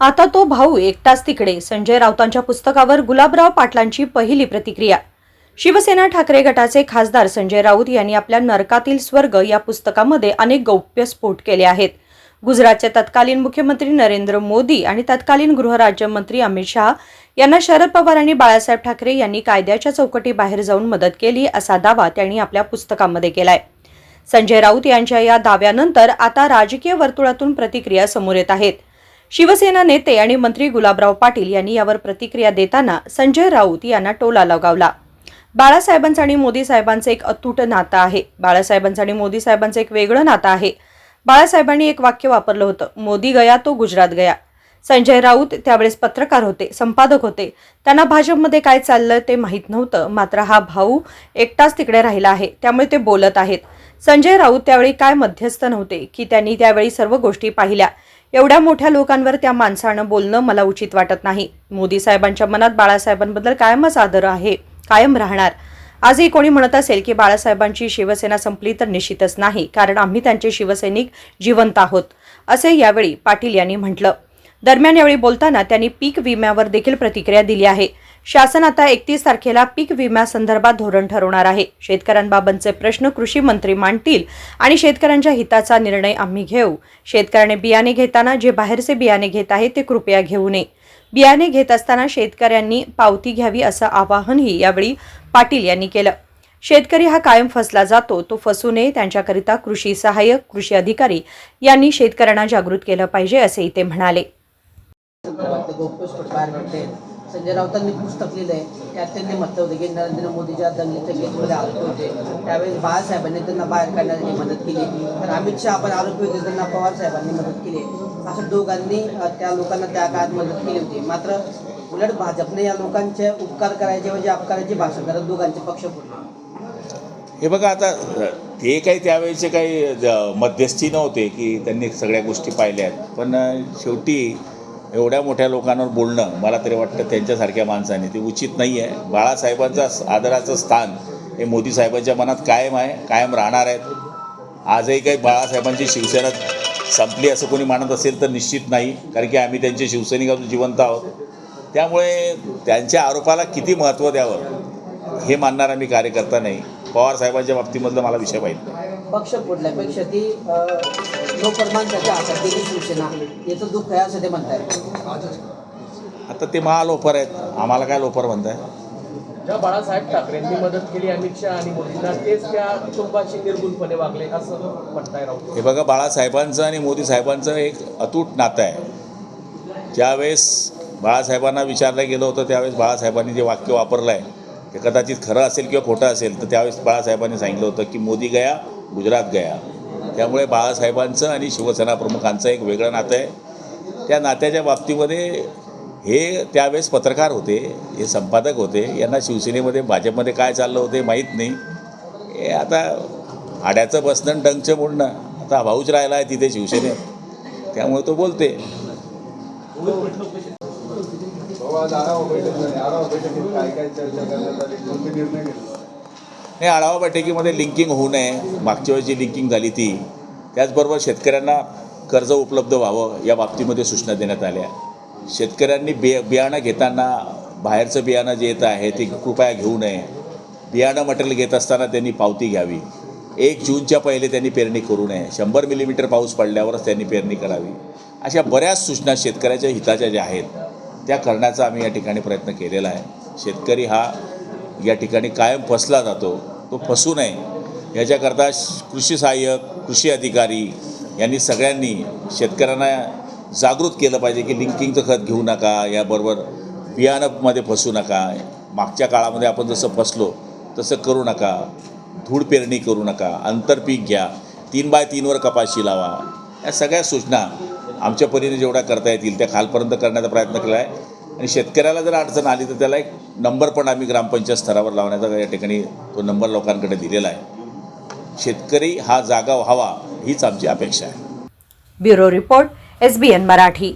आता तो भाऊ एकटाच तिकडे. संजय राऊतांच्या पुस्तकावर गुलाबराव पाटलांची पहिली प्रतिक्रिया. शिवसेना ठाकरे गटाचे खासदार संजय राऊत यांनी आपल्या नरकातील स्वर्ग या पुस्तकामध्ये अनेक गौप्यस्फोट केले आहेत. गुजरातचे तत्कालीन मुख्यमंत्री नरेंद्र मोदी आणि तत्कालीन गृहराज्यमंत्री अमित शहा यांना शरद पवार आणि बाळासाहेब ठाकरे यांनी कायद्याच्या चौकटीबाहेर जाऊन मदत केली असा दावा त्यांनी आपल्या पुस्तकामध्ये केलाय. संजय राऊत यांच्या या दाव्यानंतर आता राजकीय वर्तुळातून प्रतिक्रिया समोर येत आहेत. शिवसेना नेते आणि मंत्री गुलाबराव पाटील यांनी यावर प्रतिक्रिया देताना संजय राऊत यांना टोला लगावला. बाळासाहेबांचं आणि मोदी साहेबांचं एक अतूट नातं आहे. बाळासाहेबांचं आणि मोदी साहेबांचं एक वेगळं नातं आहे. बाळासाहेबांनी एक वाक्य वापरलं होतं मोदी गया तो गुजरात गया. संजय राऊत त्यावेळेस पत्रकार होते संपादक होते. त्यांना भाजपमध्ये काय चाललं ते माहीत नव्हतं मात्र हा भाऊ एकटाच तिकडे राहिला आहे त्यामुळे ते बोलत आहेत. संजय राऊत त्यावेळी काय मध्यस्थ नव्हते की त्यांनी त्यावेळी सर्व गोष्टी पाहिल्या. एवढ्या मोठ्या लोकांवर त्या माणसानं बोलणं मला उचित वाटत नाही. मोदी साहेबांच्या मनात बाळासाहेबांबद्दल कायमच आदर आहे कायम राहणार. आजही कोणी म्हणत असेल की बाळासाहेबांची शिवसेना संपली तर निश्चितच नाही कारण आम्ही त्यांचे शिवसैनिक जिवंत आहोत असे यावेळी पाटील यांनी म्हटलं. दरम्यान यावेळी बोलताना त्यांनी पीक विम्यावर देखील प्रतिक्रिया दिली आहे. शासन आता एकतीस तारखेला पीक विम्यासंदर्भात धोरण ठरवणार आहे. शेतकऱ्यांबाबतचे प्रश्न कृषी मंत्री मांडतील आणि शेतकऱ्यांच्या हिताचा निर्णय आम्ही घेऊ. शेतकऱ्याने बियाणे घेताना जे बाहेरचे बियाणे घेत आहे ते कृपया घेऊ नये. बियाणे घेत असताना शेतकऱ्यांनी पावती घ्यावी असं आवाहनही यावेळी पाटील यांनी केलं. शेतकरी हा कायम फसला जातो तो फसू नये त्यांच्याकरिता कृषी सहाय्यक कृषी अधिकारी यांनी शेतकऱ्यांना जागृत केलं पाहिजे असेही ते म्हणाले. ते बाहेर संजय राऊतांनी पुस्तक लिहिलं आहे त्यात त्यांनी म्हटलं होतं की नरेंद्र मोदीच्या दंगलीच्या केसमध्ये आरोपी होते. त्यावेळेस बाळासाहेबांनी त्यांना बाहेर काढण्यासाठी मदत केली. तर अमित शहा आपण आरोपी होते त्यांना पवार साहेबांनी मदत केली. असं दोघांनी त्या लोकांना त्या काळात मदत केली होती. मात्र उलट भाजपने या लोकांचे उपकार करायचे म्हणजे अपकाराची भाषा करत दोघांचे पक्ष फोडले हे बघा आता ते काही त्यावेळेचे काही मध्यस्थी नव्हते की त्यांनी सगळ्या गोष्टी पाहिल्या आहेत पण शेवटी एवढ्या मोठ्या लोकांवर बोलणं मला तरी वाटतं त्यांच्यासारख्या माणसाने. ते उचित नाही आहे बाळासाहेबांचं आदराचं स्थान हे मोदी साहेबांच्या मनात कायम आहे कायम राहणार आहेत. आजही काही बाळासाहेबांची शिवसेना संपली असं कोणी मानत असेल तर निश्चित नाही कारण की आम्ही त्यांचे शिवसैनिक जिवंत आहोत. त्यामुळे त्यांच्या आरोपाला किती महत्त्व द्यावं हे मानणारा मी कार्यकर्ता नाही. पवार साहेबांच्या बाबतीमधलं मला विषय पाहिजे पक्ष फोडल्यापेक्षा ती अ, लोकमानसाच्या हातात गेली शिवसेना याचं दुःख आहे असं ते म्हणताय आता ते महालोफर आहेत. आम्हाला काय लोफर म्हणताय? ज्या बाळासाहेब ठाकरेंनी मदत केली अमित शहा आणि मोदींना तेच त्या कुटुंबाशी निर्गुणपणे वागले असं म्हणताय राऊत हे बघा बाळासाहेबांचं आणि मोदी साहेबांचं एक अतूट नातं आहे. ज्यावेळेस बाळासाहेबांना विचारलं गेलं होतं त्यावेळेस बाळासाहेबांनी जे वाक्य वापरलं आहे ते कदाचित खरं असेल किंवा खोटं असेल तर त्यावेळेस बाळासाहेबांनी सांगितलं होतं की मोदी गया गुजरात गया. त्यामुळे बाळासाहेबांचं आणि शिवसेना प्रमुखांचं एक वेगळं नातं आहे. त्या नात्याच्या बाबतीमध्ये हे त्यावेळेस पत्रकार होते हे संपादक होते. यांना शिवसेनेमध्ये भाजपमध्ये काय चाललं होते माहीत नाही. हे आता आड्याचं बसणं डंगचं बोलणं आता भाऊच राहिला आहे तिथे शिवसेनेत. त्यामुळे तो बोलते नाही आढावा बैठकीमध्ये लिंकिंग होऊ नये. मागच्या वेळेस जी लिंकिंग झाली ती त्याचबरोबर शेतकऱ्यांना कर्ज उपलब्ध व्हावं या बाबतीमध्ये सूचना देण्यात आल्या. शेतकऱ्यांनी बिया बियाणं घेताना बाहेरचं बियाणं जे येतं आहे ते कृपया घेऊ नये. बियाणं मटेरियल घेत असताना त्यांनी पावती घ्यावी. एक जूनच्या पहिले त्यांनी पेरणी करू नये. शंभर मिलीमीटर पाऊस पडल्यावरच त्यांनी पेरणी करावी. अशा बऱ्याच सूचना शेतकऱ्याच्या हिताच्या ज्या आहेत त्या करण्याचा आम्ही या ठिकाणी प्रयत्न केलेला आहे. शेतकरी हा या ठिकाणी कायम फसला जातो. तो फसू नये. याच्याकरता कृषी सहाय्यक कृषी अधिकारी यांनी सगळ्यांनी शेतकऱ्यांना जागृत केलं पाहिजे की लिंकिंगचं खत घेऊ नका याबरोबर बियाणंमध्ये फसू नका. मागच्या काळामध्ये आपण जसं फसलो तसं करू नका. धूळ पेरणी करू नका. आंतरपीक घ्या. तीन बाय तीनवर कपाशी लावा. या सगळ्या सूचना आमच्या परीने जेवढ्या करता येतील त्या खालपर्यंत करण्याचा प्रयत्न केला आहे आणि शेतकऱ्याला जर अडचण आली तर त्याला एक नंबर पण आम्ही ग्रामपंचायत स्तरावर लावण्याचा या ठिकाणी तो नंबर लोकांकडे दिलेला आहे. शेतकरी हा जागा व्हावा हीच आमची अपेक्षा आहे. Bureau report SBN Marathi.